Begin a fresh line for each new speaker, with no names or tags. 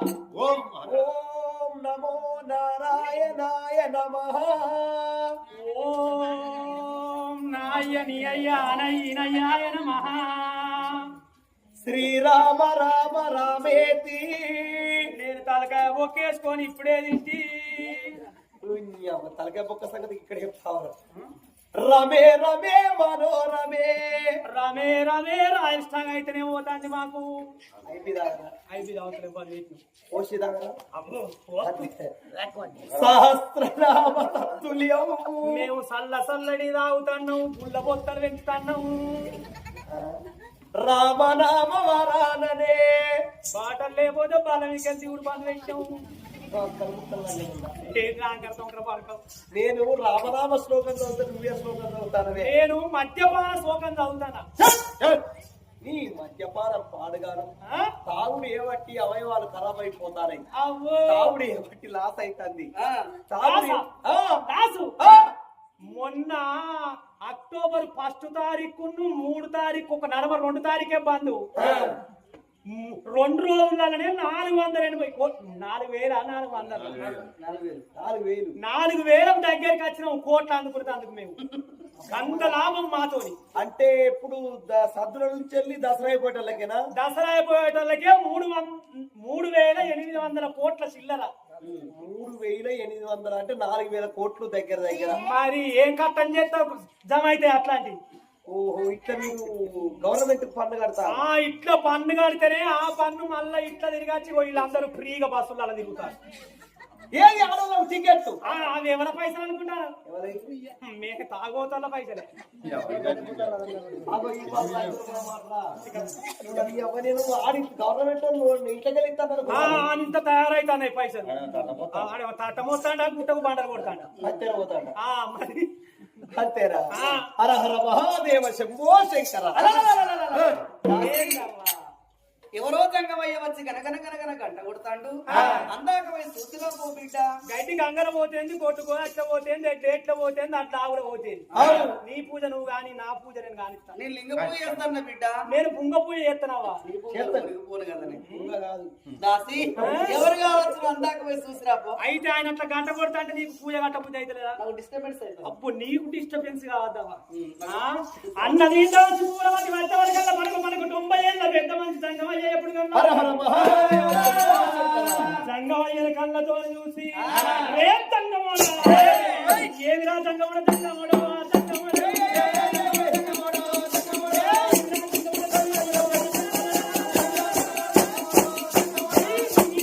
ఓం
ఓం నమో నారాయణాయ నమః.
ఓం నాయనియ్యాయ నమః.
శ్రీరామ రామ రామేతి.
నేను తలకాయ ఒకేసుకొని ఇప్పుడే తింటి.
తలకాయ బొక్క సంగతి ఇక్కడ చెప్తావు రమే రమే మనోరమే.
రమే రమే రాజస్థాన్ అయితేనే పోతాంది మాకు.
సహస్రనామ తత్తుల్యం
మేము సల్ల సల్లడి తాగుతున్నాం పుల్ల బొత్తలు పెంచుతున్నాం.
రామనామ వరాననే.
బాటలు లేకపోతే బలం ఇక శివుడు బంధు పెట్టాం ఏం రాంకర్తం పడకం
నేను రామనామ శ్లోకం చదువుతాను నువ్వే శ్లోకం
నేను మద్యపాన శోకం చదువుతానా?
నీ మద్యపానం పాడుగాను? తాగుడు ఏబట్టి అవయవాలు ఖరాబ్ అయిపోతాయి
అవ్వో!
తాగుడు ఏబట్టి లాస్ అవుతుంది
మొన్న అక్టోబర్ ఫస్ట్ తారీఖు మూడు తారీఖు ఒక నలభై రెండు తారీఖే బంధు రెండు రోజులనే నాలుగు వందల ఎనభై కోట్లు నాలుగు వేల? నాలుగు వందలు.
నాలుగు వేలు. నాలుగు వేలు.
దగ్గరికి వచ్చినాం కోట్లు అందుకున్నందుకు మేము. అంత లాభం మాతోని.
అంటే ఇప్పుడు సద్దుల నుంచి వెళ్ళి దసరా అయిపోయేటోళ్ళకేనా?
దసరా అయిపోయేటోళ్ళకే మూడు మూడు వేల ఎనిమిది వందల కోట్ల చిల్లర.
మూడు వేల ఎనిమిది వందలు అంటే నాలుగు వేల కోట్లు దగ్గర దగ్గర.
మరి ఏం కట్టం చేస్తావు? జమ అయితే అట్లాంటి
ఓహో ఇట్లా మీరు గవర్నమెంట్ పన్ను కడతా
ఆ ఇట్లా పన్ను కడితేనే ఆ పన్ను మళ్ళా ఇట్లా తిరిగచ్చి వీళ్ళందరూ ఫ్రీగా బస్సులలో తిరుగుతారు
ఏది ఆడవాళ్ళ టికెట్
ఆ, అవి ఎవరి పైసలు అనుకుంటారు?
ఎవరైతే?
మేక తాగోతాల పైసలే.
గవర్నమెంట్
అంత తయారైతున్నాయి పైసలు. ఆ, ఆడ తట్టమొస్తాడా గుట్టకు బండలు కొడతాడు? మరి
అంతేరా. హర హర మహాదేవ శంభో శంకర?
ఎవరో జంగమయ్య వచ్చి కనకన కనకన గంట కొడతాండు. అందాక పోయి సూతిలో పో బిడ్డ.
గడ్డి గంగర పోతేంది కొట్టుకో అట్లా పోతేంది ఎట్లా ఎట్లా పోతేంది అట్లా ఆవిడ పోతేంది.
అవును.
నీ పూజ నువ్వు గాని నా పూజ నేను కానిస్తాను
నేను లింగ పూజ చేస్తాను బిడ్డ.
నేను పుంగ పూజ చేస్తున్నావా.
పోను
కాదు
దాసి ఎవరు కావచ్చు అందాక పోయి చూసిరా పో.
అయితే ఆయన అట్లా గంట కొడతా అంటే నీకు పూజ గంట పూజ అవుతుందా
నాకు డిస్టర్బెన్స్ అవుతుంది
అప్పుడు నీకు డిస్టర్బెన్స్ కావద్దావా ఆ? అన్న దీంట్లో చూడవని వచ్చేవరకల్లా మనకు మనకు తొంభై ఏళ్ళ పెద్ద మంచి
సంగమ శంకర.
సంగమయ్య కళ్ళతో చూసి సంగమోడ